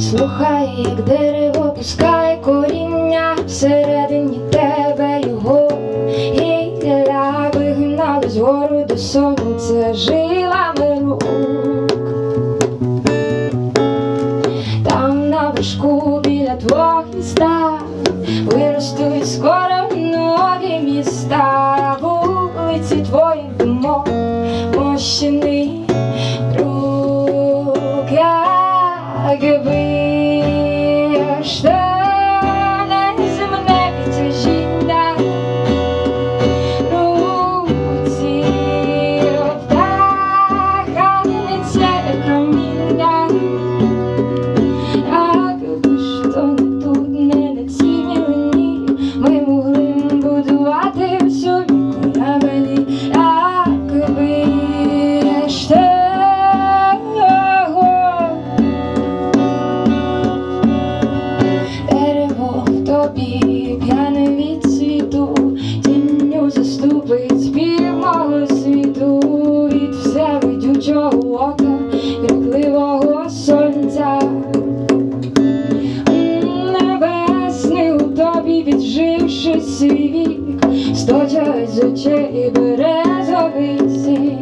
Слухай, як дерево пускає коріння всередині тебе його гілля вигинались гору до сонця жилами рук. Там на вершку біля твого міста виростуть скоро нові міста, вулиці твоїх думок, мощини друг, як що відживши свій вік, сточать з очей березовий сік,